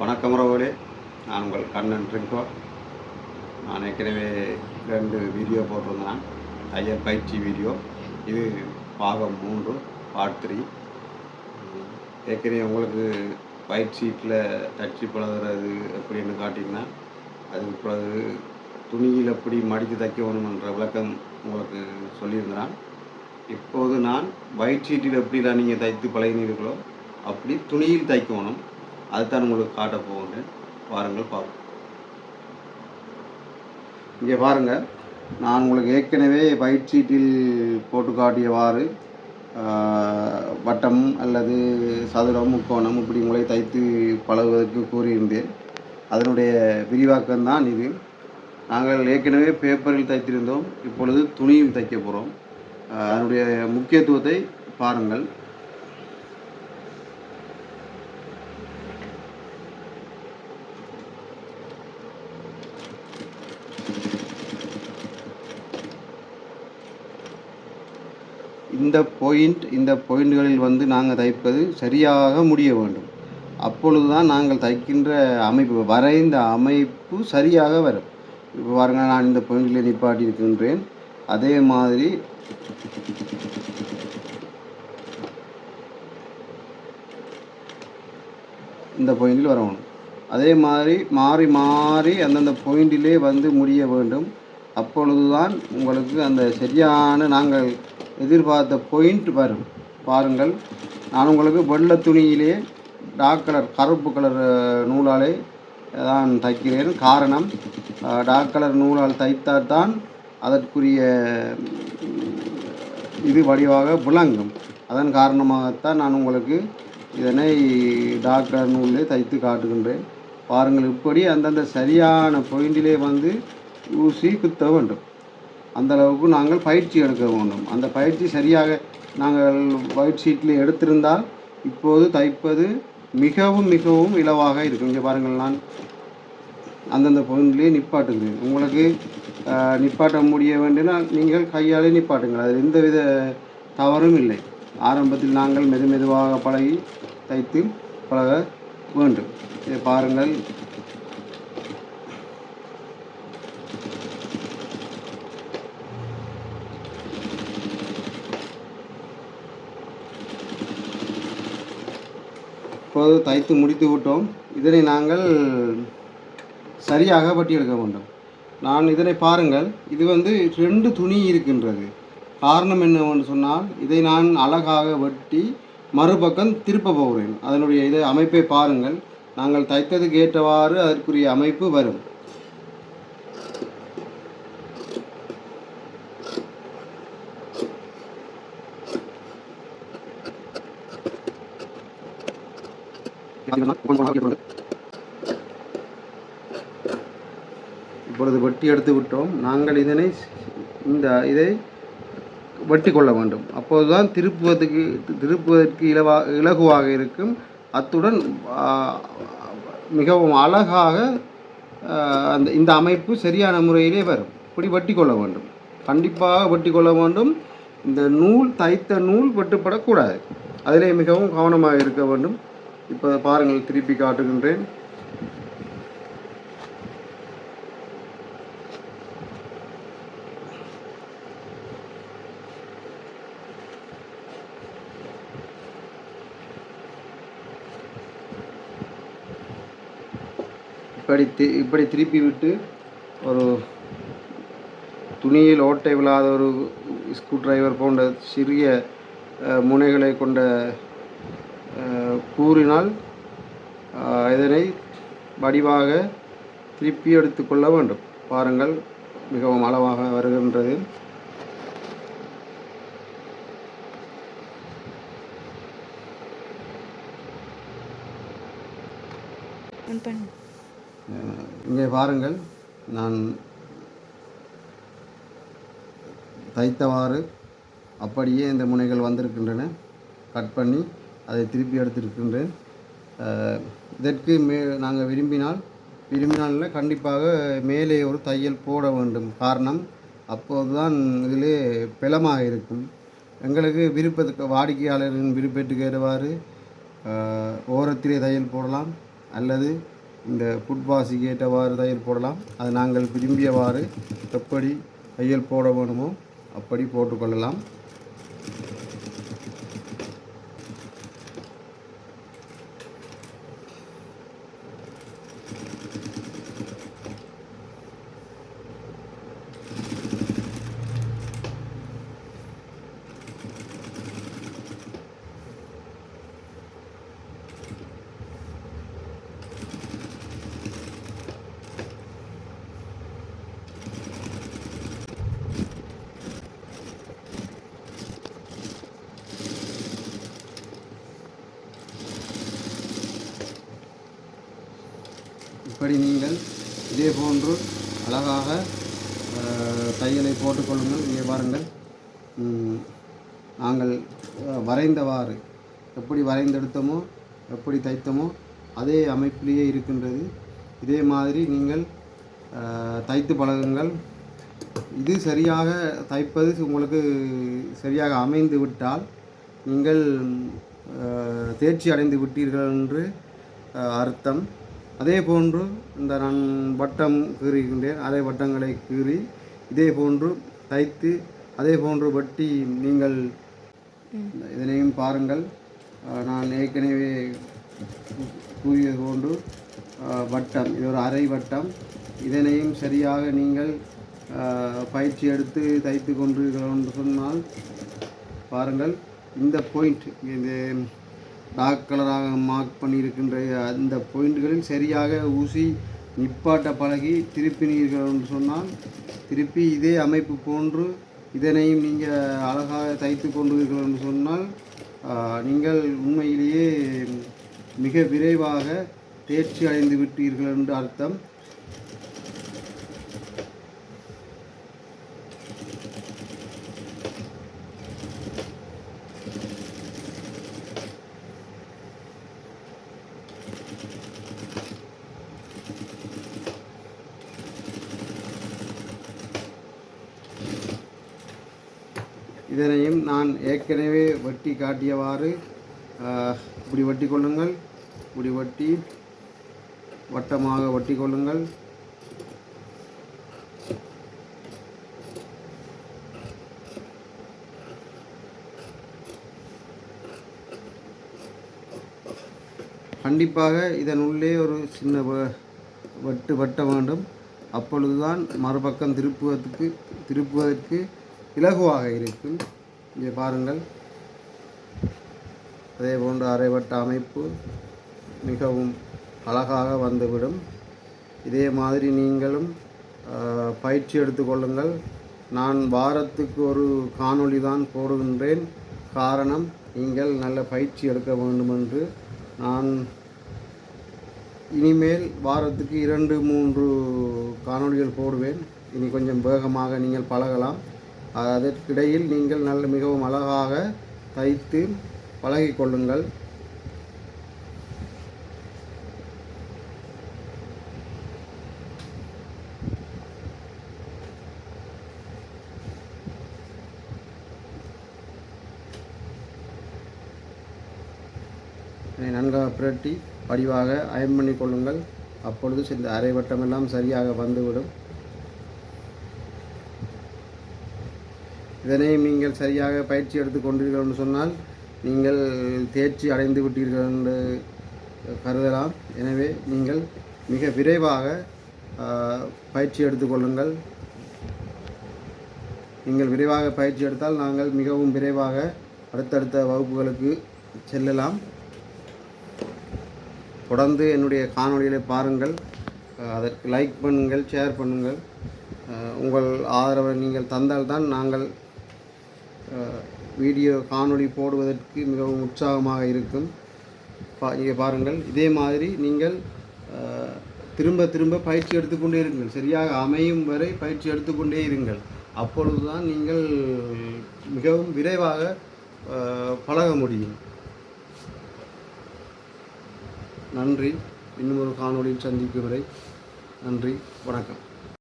வணக்கம் ரவுலே நான் உங்கள் கண்ணன் ட்ரிங்கோ. நான் ஏற்கனவே ரெண்டு வீடியோ போட்டிருந்தேன். தையல் பயிற்சி வீடியோ இது பாகம் மூன்று பார்ட் த்ரீ ஏற்கனவே உங்களுக்கு ஒயிட் தச்சு பழகுறது எப்படின்னு காட்டிங்கன்னா அதுக்கு பிறகு துணியில் எப்படி மடித்து தைக்கணுமென்ற விளக்கம் உங்களுக்கு சொல்லியிருந்தேன். இப்போது நான் ஒயிட் ஷீட்டில் எப்படிலாம் நீங்கள் தைத்து பழகினீர்களோ அப்படி துணியில் தைக்கணும். அதுதான் உங்களுக்கு காட்ட போகிறேன் பாருங்கள் பார்ப்போம். இங்கே பாருங்கள் நான் உங்களுக்கு ஏற்கனவே பயிற்சீட்டில் போட்டு காட்டியவாறு வட்டம் அல்லது சதுரம் முக்கோணம் இப்படி உங்களை தைத்து பழகுவதற்கு கூறியிருந்தேன். அதனுடைய விரிவாக்கம் தான் இது. நாங்கள் ஏற்கனவே பேப்பரில் தைத்திருந்தோம். இப்பொழுது துணியும் தைக்க போகிறோம் அதனுடைய முக்கியத்துவத்தை பாருங்கள். இந்த பாயிண்ட் இந்த பாயிண்ட்களில் வந்து நாங்கள் தைப்பது சரியாக முடிய வேண்டும். அப்பொழுது தான் நாங்கள் தைக்கின்ற அமைப்பு வரைந்த அமைப்பு சரியாக வரும். இப்போ பாருங்கள் நான் இந்த பாயிண்டில் நிப்பாட்டி இருக்கின்றேன். அதே மாதிரி இந்த பாயிண்டில் வரணும் அதே மாதிரி மாறி மாறி அந்தந்த பாயிண்டிலே வந்து முடிய வேண்டும். அப்பொழுதுதான் உங்களுக்கு அந்த சரியான நாங்கள் எதிர்பார்த்த பாயிண்ட் வரும். பாருங்கள் நான் உங்களுக்கு வெள்ளை துணியிலே டார்க் கலர் கருப்பு கலர் நூலாலே தான் தைக்கிறேன். காரணம் டார்க் கலர் நூலால் தைத்தால் தான் அதற்குரிய இது வடிவாக விளங்கும். அதன் காரணமாகத்தான் நான் உங்களுக்கு இதனை டார்க் கலர் நூலிலே தைத்து காட்டுகின்றேன். பாருங்கள் இப்படி அந்தந்த சரியான பாயிண்டிலே வந்து ஊசி குத்த வேண்டும். அந்தளவுக்கு நாங்கள் பயிற்சி எடுக்க வேண்டும். அந்த பயிற்சி சரியாக நாங்கள் ஒயிட் ஷீட்டில் எடுத்திருந்தால் இப்போது தைப்பது மிகவும் மிகவும் இலவாக இருக்கும். இங்கே பாருங்கள் நான் அந்தந்த பாயிண்ட்லேயே நிப்பாட்டுகிறேன். உங்களுக்கு நிப்பாட்ட முடிய வேண்டும்னா நீங்கள் கையாலே நிப்பாட்டுங்கள். அதில் எந்தவித தவறும் இல்லை. ஆரம்பத்தில் நாங்கள் மெது மெதுவாக பழகி தைத்து பழக வேண்டும். இதை பாருங்கள். இப்போது தைத்து முடித்து விட்டோம். இதனை நாங்கள் சரியாக வட்டி எடுக்க வேண்டும். நான் இதனை பாருங்கள். இது வந்து ரெண்டு துணி இருக்கின்றது. காரணம் என்னவென்று சொன்னால் இதை நான் அழகாக வெட்டி மறுபக்கம் திருப்ப போகிறேன். அதனுடைய இதை அமைப்பை பாருங்கள். நாங்கள் தைத்ததுக்கு ஏற்றவாறு அதற்குரிய அமைப்பு வரும். இப்பொழுது வெட்டி எடுத்து விட்டோம். நாங்கள் இதனை இந்த இதை வெட்டி கொள்ள வேண்டும். அப்போதுதான் திருப்புவதற்கு திருப்புவதற்கு இலவா இலகுவாக இருக்கும். அத்துடன் மிகவும் அழகாக அந்த இந்த அமைப்பு சரியான முறையிலே வரும். இப்படி வெட்டி கொள்ள வேண்டும். கண்டிப்பாக வெட்டி கொள்ள வேண்டும். இந்த நூல் தைத்த நூல் வெட்டுப்படக்கூடாது. அதிலே மிகவும் கவனமாக இருக்க வேண்டும். இப்போ பாருங்கள் திருப்பி காட்டுகின்றேன். இப்படி இப்படி திருப்பி விட்டு ஒரு துணியில் ஓட்டை விழாத ஒரு ஸ்க்ரூ டிரைவர் போன்ற சிறிய முனைகளை கொண்ட கூறினால் இதனை வடிவாக திருப்பி எடுத்துக்கொள்ள வேண்டும். பாருங்கள் மிகவும் அளவாக வருகின்றது. இங்கே பாருங்கள் நான் தைத்தவாறு அப்படியே இந்த முனைகள் வந்திருக்கின்றன. கட் பண்ணி அதை திருப்பி எடுத்திருக்கின்றேன். இதற்கு மே நாங்கள் விரும்பினால் விரும்பினால் கண்டிப்பாக மேலே ஒரு தையல் போட வேண்டும். காரணம் அப்போதுதான் இதிலே பிளமாக இருக்கும். எங்களுக்கு விருப்பத்துக்கு வாடிக்கையாளரின் விருப்பத்துக்கு ஏறுவாறு ஓரத்திலே தையல் போடலாம். அல்லது இந்த ஃபுட்பாஸுக்கு ஏற்றவாறு தையல் போடலாம். அது நாங்கள் விரும்பியவாறு எப்படி தையல் போட வேணுமோ அப்படி போட்டுக்கொள்ளலாம். இப்படி நீங்கள் இதே போன்று அழகாக தையலை போட்டுக்கொள்ளுங்கள் இங்கே பாருங்கள். நாங்கள் வரைந்தவாறு எப்படி வரைந்தெடுத்தோமோ எப்படி தைத்தோமோ அதே அமைப்பிலேயே இருக்கின்றது. இதே மாதிரி நீங்கள் தைத்து பழகுங்கள். இது சரியாக தைப்பது உங்களுக்கு சரியாக அமைந்து விட்டால் நீங்கள் தேர்ச்சி அடைந்து விட்டீர்கள் என்று அர்த்தம். அதே போன்று இந்த நான் வட்டம் கீறுகின்றேன் அதே வட்டங்களை கீறி இதே போன்று தைத்து அதே போன்று வட்டி நீங்கள் இதனையும் பாருங்கள். நான் ஏற்கனவே கூறியது போன்று வட்டம் இது ஒரு அரை வட்டம். இதனையும் சரியாக நீங்கள் பயிற்சி எடுத்து தைத்து கொண்டீர்கள் என்று சொன்னால் பாருங்கள். இந்த பாயிண்ட் இந்த டார்க் கலராக மார்க் பண்ணியிருக்கின்ற அந்த பாயிண்ட்களில் சரியாக ஊசி நிப்பாட்ட பழகி திருப்பினீர்கள் என்று சொன்னால் திருப்பி இதே அமைப்பு போன்று இதனையும் நீங்கள் அழகாக தைத்து கொண்டீர்கள் என்று சொன்னால் நீங்கள் உண்மையிலேயே மிக விரைவாக தேர்ச்சி அடைந்து விட்டீர்கள் என்று அர்த்தம். இதனையும் நான் ஏற்கனவே வெட்டி காட்டியவாறு இப்படி வெட்டி கொள்ளுங்கள். இப்படி வெட்டி வட்டமாக வெட்டி கொள்ளுங்கள். கண்டிப்பாக இதன் உள்ளே ஒரு சின்ன வ- வெட்டு வெட்ட வேண்டும். அப்பொழுதுதான் மறுபக்கம் திருப்புவதற்கு திருப்புவதற்கு இலகுவாக இருக்கும். இங்கே பாருங்கள். அதே போன்று அரைவட்ட அமைப்பு மிகவும் அழகாக வந்துவிடும். இதே மாதிரி நீங்களும் பயிற்சி எடுத்துக்கொள்ளுங்கள் நான் வாரத்துக்கு ஒரு காணொளி தான் போடுகின்றேன். காரணம் நீங்கள் நல்ல பயிற்சி எடுக்க வேண்டும் என்று நான் இனிமேல் வாரத்துக்கு இரண்டு மூன்று காணொளிகள் போடுவேன். இனி கொஞ்சம் வேகமாக நீங்கள் பழகலாம். அதற்கிடையில் நீங்கள் நல்ல மிகவும் அழகாக தைத்து பழகிக்கொள்ளுங்கள் நன்காக புரட்டி வடிவாக அயன் பண்ணி கொள்ளுங்கள். அப்பொழுது இந்த அரைவட்டமெல்லாம் சரியாக வந்துவிடும். இதனை நீங்கள் சரியாக பயிற்சி எடுத்துக் கொண்டீர்கள் என்று சொன்னால் நீங்கள் தேர்ச்சி அடைந்து விட்டீர்கள் என்று கருதலாம். எனவே நீங்கள் மிக விரைவாக பயிற்சி எடுத்துக்கொள்ளுங்கள் நீங்கள் விரைவாக பயிற்சி எடுத்தால் நாங்கள் மிகவும் விரைவாக அடுத்தடுத்த வகுப்புகளுக்கு செல்லலாம். தொடர்ந்து என்னுடைய காணொளிகளை பாருங்கள். அதற்கு லைக் பண்ணுங்கள் ஷேர் பண்ணுங்கள். உங்கள் ஆதரவை நீங்கள் தந்தால்தான் நாங்கள் வீடியோ காணொளி போடுவதற்கு மிகவும் உற்சாகமாக இருக்கும். பா இங்கே பாருங்கள். இதே மாதிரி நீங்கள் திரும்ப திரும்ப பயிற்சி எடுத்துக்கொண்டே இருங்கள். சரியாக அமையும் வரை பயிற்சி எடுத்துக்கொண்டே இருங்கள். அப்பொழுதுதான் நீங்கள் மிகவும் விரைவாக பழக முடியும். நன்றி. இன்னும் ஒரு காணொளியில் சந்திக்கும் வரை நன்றி. வணக்கம்.